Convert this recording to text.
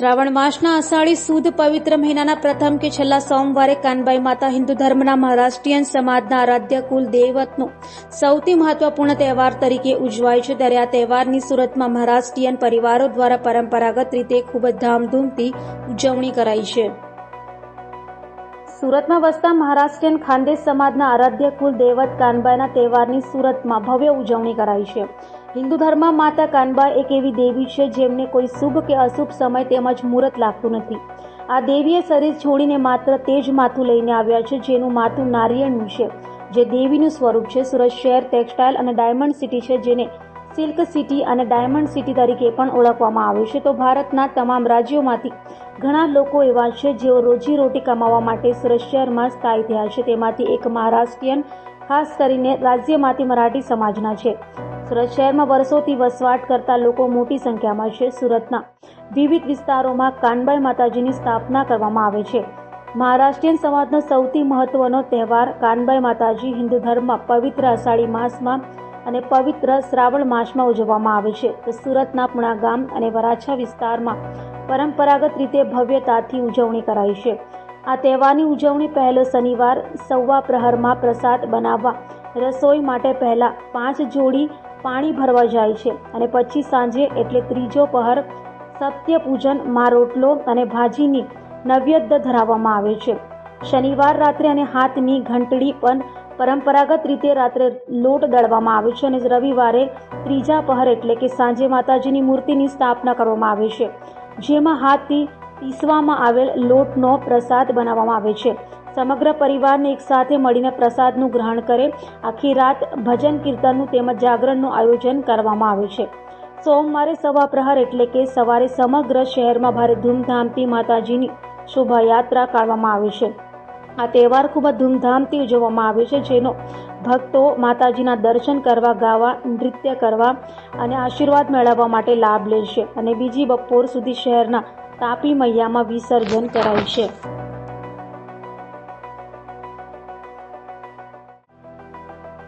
શ્રાવણ માસના અષાઢી સુદ પવિત્ર મહિનાના પ્રથમ કે છેલ્લા સોમવારે કાનબાઈ માતા હિન્દુ ધર્મના મહારાષ્ટ્રીયન સમાજના આરાધ્ય કુલ દેવતનો સૌથી મહત્વપૂર્ણ તહેવાર તરીકે ઉજવાય છે. ત્યારે આ તહેવારની સુરતમાં મહારાષ્ટ્રીયન પરિવારો દ્વારા પરંપરાગત રીતે ખૂબ જ ધામધૂમથી ઉજવણી કરાઈ છે. સુરતમાં વસતા મહારાષ્ટ્રીયન ખાનદેશ સમાજના આરાધ્ય કુલ દેવત કાનબાઈના તહેવારની સુરતમાં ભવ્ય ઉજવણી કરાઈ છે. હિન્દુ ધર્મમાં માતા કાનબા એક એવી દેવી છે જેમને કોઈ શુભ કે અશુભ સમય તેમજ મુહૂર્ત લાગતું નથી. આ દેવીએ શરીર છોડીને માત્ર તે જ માથું લઈને આવ્યા છે જેનું માથું નારિયેળનું છે. જે દેવીનું સ્વરૂપ છે. સુરત શહેર, ટેક્સટાઇલ અને ડાયમંડ સિટી છે જેને સિલ્ક સિટી અને ડાયમંડ સિટી તરીકે પણ ઓળખવામાં આવે છે. તો ભારતના તમામ રાજ્યોમાંથી ઘણા લોકો એવા છે જેઓ રોજીરોટી કમાવા માટે સુરત શહેરમાં સ્થાયી થયા છે. તેમાંથી એક મહારાષ્ટ્રીયન, ખાસ કરીને રાજ્યમાંથી મરાઠી સમાજના છે. સુરત શહેરમાં વર્ષોથી વસવાટ કરતા લોકો મોટી સંખ્યામાં છે સુરતના. વિવિધ વિસ્તારોમાં કાનબાઈ માતાજીની સ્થાપના કરવામાં આવે છે. મહારાષ્ટ્રીયન સમાજનો સૌથી મહત્વનો તહેવાર કાનબાઈ માતાજી હિન્દુ ધર્મમાં પવિત્ર અષાઢી માસમાં અને પવિત્ર શ્રાવણ માસમાં ઉજવવામાં આવે છે. તો સુરતના પુણા ગામ અને વરાછા વિસ્તારમાં પરંપરાગત રીતે ભવ્યતાથી ઉજવણી કરાઈ છે. આ તહેવારની ઉજવણી પહેલો શનિવાર સવા પ્રહરમાં પ્રસાદ બનાવવા રસોઈ માટે પહેલા પાંચ જોડી પાણી ભરવા જાય છે અને પછી સાંજે એટલે ત્રીજો પહર સત્ય પૂજન, માં રોટલો અને ભાજીની નૈવેદ્ય ધરાવવામાં આવે છે. શનિવાર રાત્રે અને હાથની ઘંટડી પણ પરંપરાગત રીતે રાત્રે લોટ દળવામાં આવે છે અને રવિવારે ત્રીજા પહર એટલે કે સાંજે માતાજીની મૂર્તિની સ્થાપના કરવામાં આવે છે. જેમાં હાથથી પીસવામાં આવેલ લોટનો પ્રસાદ બનાવવામાં આવે છે. સમગ્ર પરિવારને એકસાથે મળીને પ્રસાદનું ગ્રહણ કરે. આખી રાત ભજન કીર્તનનું તેમજ જાગરણનું આયોજન કરવામાં આવે છે. સોમવારે સવા પ્રહાર એટલે કે સવારે સમગ્ર શહેરમાં ભારે ધૂમધામથી માતાજીની શોભાયાત્રા કાઢવામાં આવે છે. આ તહેવાર ખૂબ જ ધૂમધામથી ઉજવવામાં આવે છે, જેનો ભક્તો માતાજીના દર્શન કરવા, ગાવા, નૃત્ય કરવા અને આશીર્વાદ મેળવવા માટે લાભ લે છે અને બીજી બપોર સુધી શહેરના તાપી મૈયામાં વિસર્જન કરાય છે.